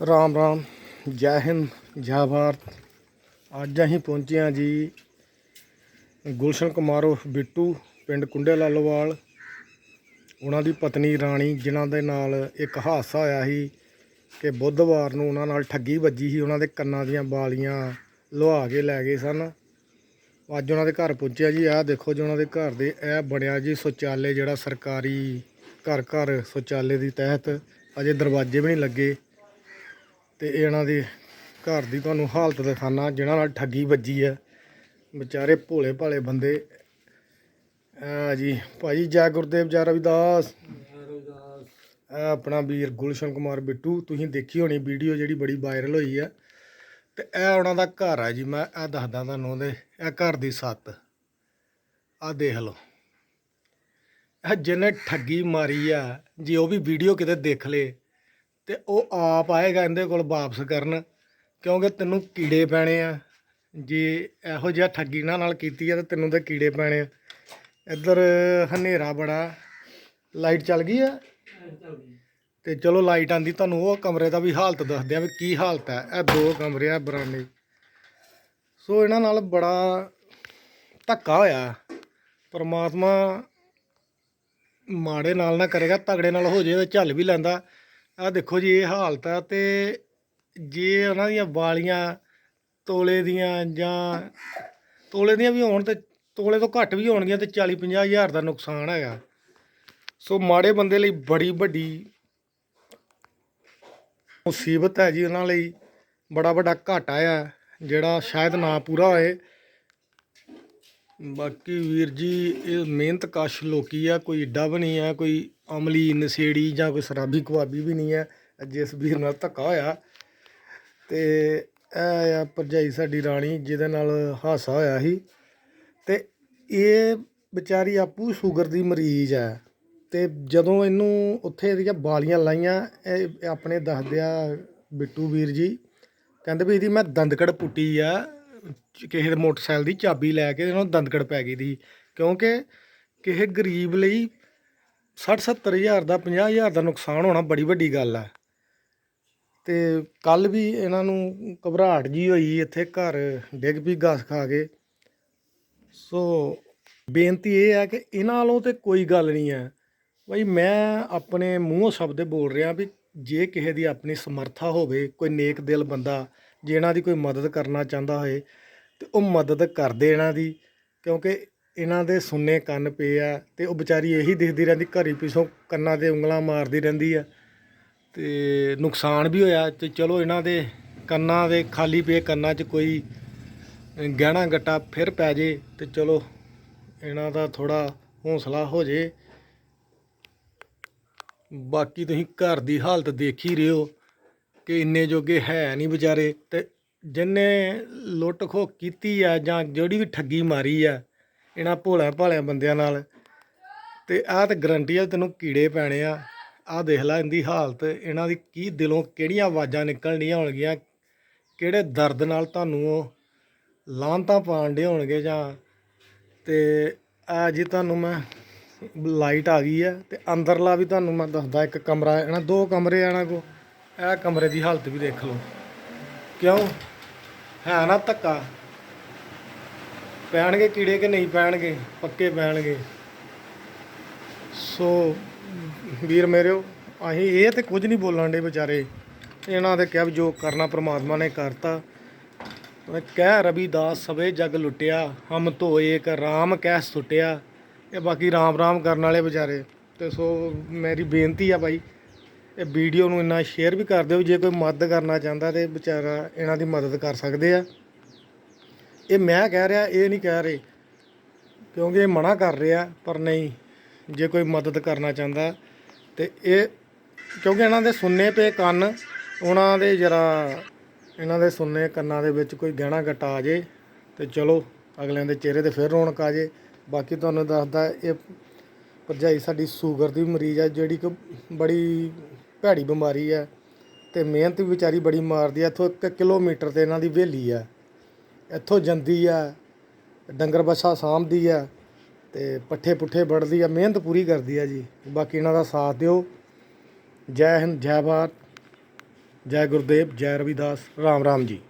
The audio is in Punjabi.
ਰਾਮ ਰਾਮ, ਜੈ ਹਿੰਦ, ਜੈ ਭਾਰਤ। ਅੱਜ ਅਸੀਂ ਪਹੁੰਚੇ ਹਾਂ ਜੀ ਗੁਲਸ਼ਨ ਕੁਮਾਰੋ ਬਿੱਟੂ, ਪਿੰਡ ਕੁੰਡੇ ਲਾਲੋਵਾਲ। ਉਹਨਾਂ ਦੀ ਪਤਨੀ ਰਾਣੀ, ਜਿਨ੍ਹਾਂ ਦੇ ਨਾਲ ਇੱਕ ਹਾਦਸਾ ਹੋਇਆ ਸੀ ਕਿ ਬੁੱਧਵਾਰ ਨੂੰ ਉਹਨਾਂ ਨਾਲ ਠੱਗੀ ਵੱਜੀ ਸੀ। ਉਹਨਾਂ ਦੇ ਕੰਨਾਂ ਦੀਆਂ ਬਾਲੀਆਂ ਲੁਹਾ ਕੇ ਲੈ ਗਏ ਸਨ। ਅੱਜ ਉਹਨਾਂ ਦੇ ਘਰ ਪਹੁੰਚਿਆ ਜੀ। ਆਹ ਦੇਖੋ ਜੀ, ਉਹਨਾਂ ਦੇ ਘਰ ਦੇ ਇਹ ਬਣਿਆ ਜੀ ਸ਼ੌਚਾਲੇ ਜਿਹੜਾ ਸਰਕਾਰੀ ਘਰ ਘਰ ਸ਼ੌਚਾਲੇ ਦੀ ਤਹਿਤ ਅਜੇ ਦਰਵਾਜ਼ੇ ਵੀ ਨਹੀਂ ਲੱਗੇ। ਤੇ ਇਹਨਾਂ ਦੀ ਘਰ ਦੀ ਤੁਹਾਨੂੰ ਹਾਲਤ ਦਿਖਾਣਾ ਜਿਨ੍ਹਾਂ ਨਾਲ ਠੱਗੀ ਵੱਜੀ ਹੈ ਵਿਚਾਰੇ ਭੋਲੇ ਭਾਲੇ ਬੰਦੇ। ਆ ਜੀ, ਭਾਈ ਜੈ ਗੁਰਦੇਵ, ਜੈ ਰਵਿਦਾਸ। ਇਹ ਆਪਣਾ ਵੀਰ ਗੁਲਸ਼ਨ ਕੁਮਾਰ ਬਿੱਟੂ, ਤੁਸੀਂ ਦੇਖੀ ਹੋਣੀ ਵੀਡੀਓ ਜਿਹੜੀ ਬੜੀ ਵਾਇਰਲ ਹੋਈ ਹੈ ਤੇ ਇਹ ਉਹਨਾਂ ਦਾ ਘਰ ਆ ਜੀ, ਮੈਂ ਇਹ ਦੱਸਦਾ ਤੁਹਾਨੂੰ ਉਹਦੇ, ਇਹ ਘਰ ਦੀ ਸੱਤ। ਆ ਦੇਖ ਲਓ। ਇਹ ਜਿਹਨੇ ਠੱਗੀ ਮਾਰੀ ਆ, ਜੇ ਉਹ ਵੀ ਵੀਡੀਓ ਕਿਤੇ ਦੇਖ ਲੇ ਤੇ ਉਹ ਆਪ ਆਏਗਾ ਇਹਦੇ ਕੋਲ ਵਾਪਸ ਕਰਨ, ਕਿਉਂਕਿ ਤੈਨੂੰ ਕੀੜੇ ਪੈਣੇ ਆ। ਜੇ ਇਹੋ ਜਿਹਾ ਠੱਗੀ ਇਹਨਾਂ ਨਾਲ ਕੀਤੀ ਆ ਤਾਂ ਤੈਨੂੰ ਤਾਂ ਕੀੜੇ ਪੈਣੇ ਆ। ਇੱਧਰ ਹਨੇਰਾ ਬੜਾ। ਲਾਈਟ ਚੱਲ ਗਈ ਆ? ਤੇ ਚਲੋ ਲਾਈਟ ਆਂਦੀ, ਤੁਹਾਨੂੰ ਉਹ ਕਮਰੇ ਦਾ ਵੀ ਹਾਲਤ ਦੱਸਦੇ ਆ ਵੀ ਕੀ ਹਾਲਤ ਹੈ ਇਹ ਦੋ ਕਮਰੇ ਆ ਬਰਾਂਡੇ ਸੋ ਇਹਨਾਂ ਨਾਲ ਬੜਾ ਧੱਕਾ ਹੋਇਆ। ਪਰਮਾਤਮਾ ਮਾੜੇ ਨਾਲ ਨਾ ਕਰੇਗਾ, ਤਗੜੇ ਨਾਲ ਹੋ ਜੇ ਝੱਲ ਵੀ ਲੈਂਦਾ। ਆ ਦੇਖੋ ਜੀ, ਇਹ ਹਾਲਤ ਆ ਤੇ ਜੇ ਉਹਨਾਂ ਦੀਆਂ ਵਾਲੀਆਂ ਤੋਲੇ ਦੀਆਂ ਜਾਂ ਤੋਲੇ ਦੀਆਂ ਵੀ ਹੋਣ ਤੇ ਤੋਲੇ ਤੋਂ ਘੱਟ ਵੀ ਹੋਣਗੀਆਂ ਤੇ 40 50 ਹਜ਼ਾਰ ਦਾ ਨੁਕਸਾਨ ਹੈਗਾ। ਸੋ ਮਾੜੇ ਬੰਦੇ ਲਈ ਬੜੀ ਵੱਡੀ ਮੁਸੀਬਤ ਹੈ ਜੀ ਉਹਨਾਂ ਲਈ। ਬੜਾ ਵੱਡਾ ਘਾਟਾ ਆ ਜਿਹੜਾ ਸ਼ਾਇਦ ਨਾ ਪੂਰਾ ਹੋਏ। ਬਾਕੀ ਵੀਰ ਜੀ, ਇਹ ਮਿਹਨਤ ਕਸ਼ ਲੋਕੀ ਆ, ਕੋਈ ਏਡਾ ਬਣੀ ਆ, ਕੋਈ ਅਮਲੀ ਨਸ਼ੇੜੀ ਜਾਂ ਕੋਈ ਸ਼ਰਾਬੀ ਕਵਾਬੀ ਵੀ ਨਹੀਂ ਹੈ ਜਿਸ ਵੀਰ ਨਾਲ ਧੱਕਾ ਹੋਇਆ। ਤੇ ਇਹ ਆ ਭਰਜਾਈ ਸਾਡੀ ਰਾਣੀ, ਜਿਹਦੇ ਨਾਲ ਹਾਸਾ ਹੋਇਆ ਸੀ। ਤੇ ਇਹ ਵਿਚਾਰੀ ਆਪੂ ਸ਼ੂਗਰ ਦੀ ਮਰੀਜ਼ ਹੈ। ਤੇ ਜਦੋਂ ਇਹਨੂੰ ਉੱਥੇ ਇਹਦੀਆਂ ਬਾਲੀਆਂ ਲਾਈਆਂ, ਇਹ ਆਪਣੇ ਦੱਸਦੇ ਬਿੱਟੂ ਵੀਰ ਜੀ, ਕਹਿੰਦੇ ਵੀ ਇਹਦੀ ਮੈਂ ਦੰਦਕੜ ਪੁੱਟੀ ਆ, ਕਿਸੇ ਦੇ ਮੋਟਰਸਾਈਕਲ ਦੀ ਚਾਬੀ ਲੈ ਕੇ ਇਹਨਾਂ ਨੂੰ ਦੰਦਕੜ ਪੈ ਗਈ ਦੀ। ਕਿਉਂਕਿ ਕਿਸੇ ਗਰੀਬ ਲਈ 60 70 ਹਜ਼ਾਰ ਦਾ 50 ਹਜ਼ਾਰ ਦਾ ਨੁਕਸਾਨ ਹੋਣਾ ਬੜੀ ਵੱਡੀ ਗੱਲ ਆ। ਤੇ ਕੱਲ ਵੀ ਇਹਨਾਂ ਨੂੰ ਘਬਰਾਹਟ ਜੀ ਹੋਈ ਇੱਥੇ ਘਰ ਡਿੱਗ ਪਈ ਘਾਸ ਖਾ ਕੇ। ਸੋ ਬੇਨਤੀ ਇਹ ਹੈ ਕਿ ਇਹਨਾਂ ਨਾਲੋਂ ਤੇ ਕੋਈ ਗੱਲ ਨਹੀਂ ਹੈ ਬਈ ਮੈਂ ਆਪਣੇ ਮੂੰਹੋਂ ਸ਼ਬਦ ਬੋਲ ਰਿਹਾ ਵੀ ਜੇ ਕਿਸੇ ਦੀ ਆਪਣੀ ਸਮਰੱਥਾ ਹੋਵੇ, ਕੋਈ ਨੇਕ ਦਿਲ ਬੰਦਾ, ਜੇ ਇਹਨਾਂ ਦੀ ਕੋਈ ਮਦਦ ਕਰਨਾ ਚਾਹੁੰਦਾ ਹੋਏ, ਤੇ ਉਹ ਮਦਦ ਕਰਦੇ ਇਹਨਾਂ ਦੀ, ਕਿਉਂਕਿ ਇਹਨਾਂ ਦੇ ਸੁੰਨੇ ਕੰਨ ਪਏ ਆ ਤੇ ਉਹ ਵਿਚਾਰੀ ਇਹੀ ਦਿਖਦੀ ਰਹਿੰਦੀ, ਘਰੀ ਪਿੱਛੋਂ ਕੰਨਾਂ ਤੇ ਉਂਗਲਾਂ ਮਾਰਦੀ ਰਹਿੰਦੀ ਆ। ਤੇ ਨੁਕਸਾਨ ਵੀ ਹੋਇਆ ਤੇ ਚਲੋ ਇਹਨਾਂ ਦੇ ਕੰਨਾਂ ਦੇ ਖਾਲੀ ਪਏ ਕੰਨਾਂ 'ਚ ਕੋਈ ਗਹਿਣਾ ਗੱਟਾ ਫਿਰ ਪੈ ਜੇ ਤੇ ਚਲੋ ਇਹਨਾਂ ਦਾ ਥੋੜਾ ਹੌਸਲਾ ਹੋ ਜੇ। ਬਾਕੀ ਤੁਸੀਂ ਘਰ ਦੀ ਹਾਲਤ ਦੇਖ ਹੀ ਰਹੇ ਹੋ ਕਿ ਇੰਨੇ ਜੋਗੇ ਹੈ ਨਹੀਂ ਵਿਚਾਰੇ ਤੇ ਜਿੰਨੇ ਲੁੱਟ ਖੋ ਕੀਤੀ ਆ ਜਾਂ ਜਿਹੜੀ ਵੀ ਠੱਗੀ ਮਾਰੀ ਆ ਇਹਨਾਂ ਭੋਲਿਆਂ ਭਾਲਿਆਂ ਬੰਦਿਆਂ ਨਾਲ। ਤੇ ਆਹ ਤੇ ਗਰੰਟੀ ਆ ਤੈਨੂੰ ਕੀੜੇ ਪੈਣੇ ਆ। ਆਹ ਦੇਖ ਲੈ ਇਹਦੀ ਹਾਲਤ, ਇਹਨਾਂ ਦੀ ਕੀ ਦਿਲੋਂ ਕਿਹੜੀਆਂ ਆਵਾਜ਼ਾਂ ਨਿਕਲਣੀਆਂ ਹੋਣਗੀਆਂ, ਕਿਹੜੇ ਦਰਦ ਨਾਲ ਤੁਹਾਨੂੰ ਉਹ ਲਾਂਤਾਂ ਪਾਣ ਡੇ ਹੋਣਗੇ ਜਾਂ। ਤੇ ਆ ਜੀ ਤੁਹਾਨੂੰ ਮੈਂ ਲਾਈਟ ਆ ਗਈ ਹੈ ਤੇ ਅੰਦਰਲਾ ਵੀ ਤੁਹਾਨੂੰ ਮੈਂ ਦੱਸਦਾ ਇੱਕ ਕਮਰਾ, ਇਹਨਾਂ ਦੋ ਕਮਰੇ ਆ ਇਹਨਾਂ ਕੋ ਇਹ ਕਮਰੇ ਦੀ ਹਾਲਤ ਵੀ ਦੇਖ ਲਓ। ਕਿਉਂ? ਹੈ ਨਾ ਧੱਕਾ। ਪੈਣਗੇ ਕੀੜੇ ਕਿ ਨਹੀਂ ਪੈਣਗੇ, ਪੱਕੇ ਪੈਣਗੇ। ਸੋ ਵੀਰ ਮੇਰਿਓ, ਅਸੀਂ ਇਹ ਤੇ ਕੁਝ ਨਹੀਂ ਬੋਲਣ ਦੇ ਵਿਚਾਰੇ। ਇਹਨਾਂ ਦੇ ਕਿਹਾ ਵੀ ਜੋ ਕਰਨਾ ਪ੍ਰਮਾਤਮਾ ਨੇ ਕਰਤਾ। ਮੈਂ ਕਹਿ ਰਵੀਦਾਸ, ਸਵੇ ਜਗ ਲੁੱਟਿਆ, ਹਮ ਧੋਏ ਇੱਕ ਰਾਮ ਕਹਿ ਸੁੱਟਿਆ। ਇਹ ਬਾਕੀ ਰਾਮ ਰਾਮ ਕਰਨ ਵਾਲੇ ਵਿਚਾਰੇ। ਤੇ ਸੋ ਮੇਰੀ ਬੇਨਤੀ ਆ ਭਾਈ ਇਹ ਵੀਡੀਓ ਨੂੰ ਇੰਨਾ ਸ਼ੇਅਰ ਵੀ ਕਰ ਦਿਓ, ਜੇ ਕੋਈ ਮਦਦ ਕਰਨਾ ਚਾਹੁੰਦਾ ਤੇ ਵਿਚਾਰਾ ਇਹਨਾਂ ਦੀ ਮਦਦ ਕਰ ਸਕਦੇ ਆ। ਇਹ ਮੈਂ ਕਹਿ ਰਿਹਾ, ਇਹ ਨਹੀਂ ਕਹਿ ਰਹੇ ਕਿਉਂਕਿ ਇਹ ਮਨਾ ਕਰ ਰਿਹਾ, ਪਰ ਨਹੀਂ, ਜੇ ਕੋਈ ਮਦਦ ਕਰਨਾ ਚਾਹੁੰਦਾ ਤੇ ਇਹ ਕਿਉਂਕਿ ਇਹਨਾਂ ਦੇ ਸੁੰਨੇ ਪਏ ਕੰਨ, ਉਹਨਾਂ ਦੇ ਜਰਾ ਇਹਨਾਂ ਦੇ ਸੁੰਨੇ ਕੰਨਾਂ ਦੇ ਵਿੱਚ ਕੋਈ ਗਹਿਣਾ ਗੱਟਾ ਆ ਜੇ ਤੇ ਚਲੋ, ਅਗਲਿਆਂ ਦੇ ਚਿਹਰੇ ਤੇ ਫਿਰ ਰੌਣਕ ਆ ਜੇ। ਬਾਕੀ ਤੁਹਾਨੂੰ ਦੱਸਦਾ, ਇਹ ਭਰਜਾਈ ਸਾਡੀ ਸ਼ੂਗਰ ਦੀ ਮਰੀਜ਼ ਆ, ਜਿਹੜੀ ਕਿ ਬੜੀ ਭੈੜੀ ਬਿਮਾਰੀ ਆ ਤੇ ਮਿਹਨਤ ਵਿਚਾਰੀ ਬੜੀ ਮਾਰਦੀ ਆ, ਇੱਥੋਂ 1 ਕਿਲੋਮੀਟਰ ਤੇ ਇਹਨਾਂ ਦੀ ਵੇਲੀ ਆ। ਇੱਥੋਂ ਜਾਂਦੀ ਆ, ਡੰਗਰ ਬੱਛਾ ਸਾਂਭਦੀ ਆ ਤੇ ਪੱਠੇ ਪੁੱਠੇ ਵੜਦੀ ਆ, ਮਿਹਨਤ ਪੂਰੀ ਕਰਦੀ ਆ ਜੀ। ਬਾਕੀ ਇਹਨਾਂ ਦਾ ਸਾਥ ਦਿਓ। ਜੈ ਹਿੰਦ, ਜੈ ਭਾਰਤ, ਜੈ ਗੁਰਦੇਵ, ਜੈ ਰਵਿਦਾਸ, ਰਾਮ ਰਾਮ ਜੀ।